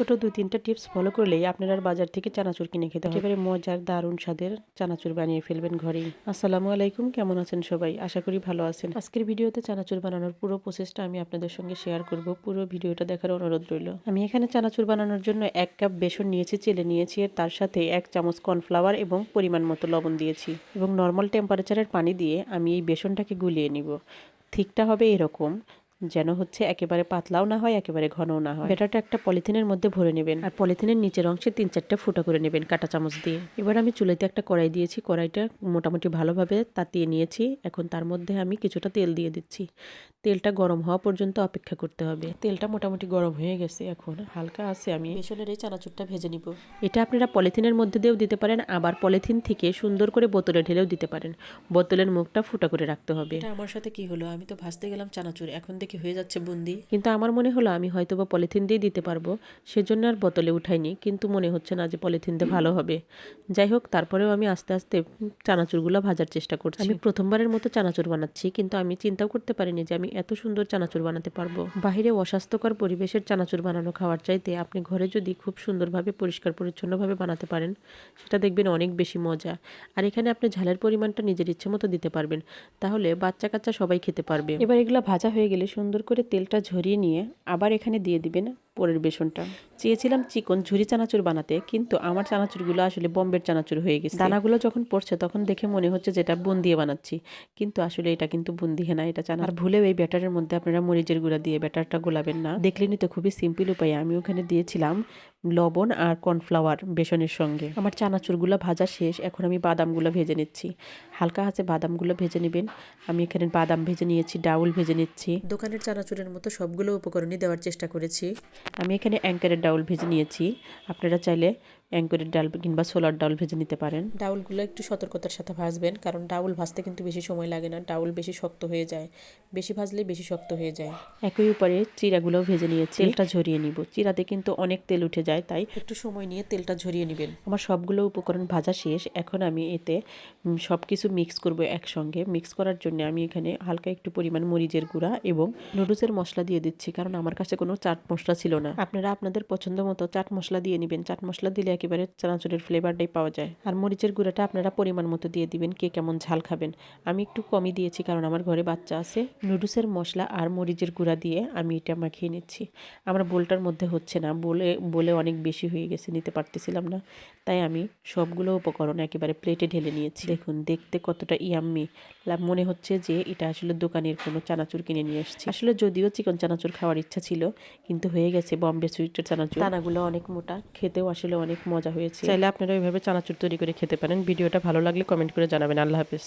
ছোট দুই তিনটা টিপস ফলো করলেই আপনারা বাজার থেকে চানাচুর কিনে খেতে হবে। একেবারে মজার দারুণ স্বাদের চানাচুর বানিয়ে ফেলবেন ঘরেই। আসসালামু আলাইকুম কেমন আছেন সবাই? আশা করি ভালো আছেন। আজকের ভিডিওতে চানাচুর বানানোর পুরো প্রসেসটা আমি আপনাদের সঙ্গে শেয়ার করব। পুরো ভিডিওটা দেখার অনুরোধ রইল। আমি এখানে চানাচুর বানানোর জন্য এক কাপ বেসন নিয়েছি চেলে নিয়েছি আর তার সাথে এক চামচ কর্নফ্লাওয়ার এবং পরিমাণ মতো লবণ দিয়েছি এবং নর্মাল টেম্পারেচারের পানি দিয়ে আমি এই বেসনটাকে গুলিয়ে নিব। ঠিকটা হবে এরকম। যেন হচ্ছে একেবারে পাতলাও না হয় একেবারে ঘনও না হয়। ব্যাটারটা একটা পলিথিনের মধ্যে ভরে নেবেন আর পলিথিনের নিচের অংশে তিন চারটা ফুটা করে নেবেন কাঁটা চামচ দিয়ে। এবার আমি চুলাইতে একটা কড়াই দিয়েছি কড়াইটা মোটামুটি ভালোভাবে তাতিয়ে নিয়েছি। এখন তার মধ্যে আমি কিছুটা তেল দিয়ে দিচ্ছি। তেলটা গরম হওয়া পর্যন্ত অপেক্ষা করতে হবে। তেলটা মোটামুটি গরম হয়ে গেছে এখন হালকা আছে আমি। বেসনের এই চানাচুরটা ভেজে নিব। এটা আপনারা পলিথিনের মধ্যে দিয়েও দিতে পারেন আবার পলিথিন থেকে সুন্দর করে বোতলে ঢেলেও দিতে পারেন। বোতলের মুখটা ফুটা করে রাখতে হবে। এটা আমার সাথে কি হলো? আমি তো ভাজতে গেলাম চানাচুর এখন দেখি হয়ে যাচ্ছে বুন্দি? কিন্তু আমার মনে হলো আমি হয়তো বা পলিথিন দিয়ে দিতে পারব সেজন্য আর বোতলে উঠাইনি কিন্তু মনে হচ্ছে না যে পলিথিন দিয়ে ভালো হবে। যাই হোক তারপরেও আমি আস্তে আস্তে চানাচুরগুলো ভাজার চেষ্টা করছি। আমি প্রথমবারের মতো চানাচুর বানাচ্ছি কিন্তু আমি চিন্তাও করতে পারিনি যে আমি এত সুন্দর চানাচুর বানাতে পারব। বাইরে অস্বাস্থ্যকর পরিবেশের চানাচুর বানানো খাওয়ার চাইতে আপনি ঘরে যদি খুব সুন্দরভাবে পরিষ্কার পরিচ্ছন্নভাবে বানাতে পারেন সেটা দেখবেন অনেক বেশি মজা। আর এখানে আপনি ঝালের পরিমাণটা নিজের ইচ্ছে মতো দিতে পারবেন তাহলে বাচ্চা কাচ্চা সবাই খেতে পারবে। এবার এগুলো ভাজা হয়ে গেলে সুন্দর করে তেলটা ঝরিয়ে নিয়ে আবার এখানে দিয়ে দিবেন পরের বেসনটা। চেয়েছিলাম চিকন ঝুরি চানাচুর বানাতে কিন্তু আমার চানাচুরগুলো আসলে বম্বের চানাচুর হয়ে গেছে। দানাগুলো যখন পড়ছে তখন দেখে মনে হচ্ছে যেটা বুন দিয়ে বানাচ্ছি। কিন্তু আসলে এটা কিন্তু বুন্দি না এটা চানা আর ভুলেও এই ব্যাটারের মধ্যে আপনারা মরিচের গুঁড়া দিয়ে ব্যাটারটা গোলাবেন না। দেখলেনই তো খুবই সিম্পল উপায়ে। আমি ওখানে দিয়েছিলাম লবণ আর কর্নফ্লাওয়ার বেসনের সঙ্গে। আমার চানাচুরগুলো ভাজা শেষ এখন আমি বাদামগুলো ভেজে নিচ্ছি। হালকা হাতে বাদামগুলো ভেজে নেবেন। আমি এখানে বাদাম ভেজে নিয়েছি ডাউল ভেজে নিচ্ছি। দোকানের চানাচুরের মতো সবগুলো উপকরণই দেওয়ার চেষ্টা করেছি। আমি এখানে অ্যাঙ্কারের ডাউল ভেজে নিয়েছি। আপনারা চাইলে অ্যাঙ্কারের ডাল কিংবা সোলার ডাউল ভেজে নিতে পারেন। ডাউলগুলো একটু সতর্কতার সাথে ভাজবেন কারণ ডাউল ভাজতে কিন্তু বেশি সময় লাগে না। ডাউল বেশি শক্ত হয়ে যায়। বেশি ভাজলে বেশি শক্ত হয়ে যায়। একই উপরে চিরাগুলোও ভেজে নিয়েছি। তেলটা ঝরিয়ে নিব। চিরাতে কিন্তু অনেক তেল উঠে যায় তাই একটু সময় নিয়ে তেলটা ঝরিয়ে নেবেন। আমার সবগুলো উপকরণ ভাজা শেষ। এখন আমি এতে সব কিছু মিক্স করব একসঙ্গে। মিক্স করার জন্য আমি এখানে হালকা একটু পরিমাণ মরিচের গুঁড়া এবং নুডলসের মশলা দিয়ে দিচ্ছি কারণ আমার কাছে কোনো চাট মশলা ছিল না। আপনারা আপনাদের পছন্দ মতো চাট মশলা দিয়ে নেবেন। চাট মশলা দিলে একেবারে চানাচুরের ফ্লেভারটাই পাওয়া যায়। আর মরিচের গুঁড়াটা আপনারা পরিমাণ মতো দিয়ে দিবেন, কে কেমন ঝাল খাবেন। আমি একটু কমই দিয়েছি কারণ আমার ঘরে বাচ্চা আছে। নুডলসের মশলা আর মরিচের গুঁড়া দিয়ে আমি এটা মাখিয়ে নিচ্ছি। আমার বোলটার মধ্যে হচ্ছে না, বলে বলে অনেক বেশি হয়ে গেছে, নিতে পারতেছিলাম না। তাই আমি সবগুলো উপকরণ একেবারে প্লেটে ঢেলে নিয়েছি। দেখুন, দেখতে কতটা ইয়াম্মি মনে হচ্ছে যে এটা আসলে দোকানের কোনো চানাচুর কিনে নিয়ে এসেছি। আসলে যদিও চিকন চানাচুর খাওয়ার ইচ্ছা ছিল, কিন্তু হয়ে গেছে বম্বে সুইটের চানাচুর। দানাগুলো অনেক মোটা, খেতেও আসলে অনেক মজা হয়েছে। চাইলে আপনারা ওইভাবে চানাচুর তৈরি করে খেতে পারেন। ভিডিওটা ভালো লাগলে কমেন্ট করে জানাবেন। আল্লাহ হাফেজ।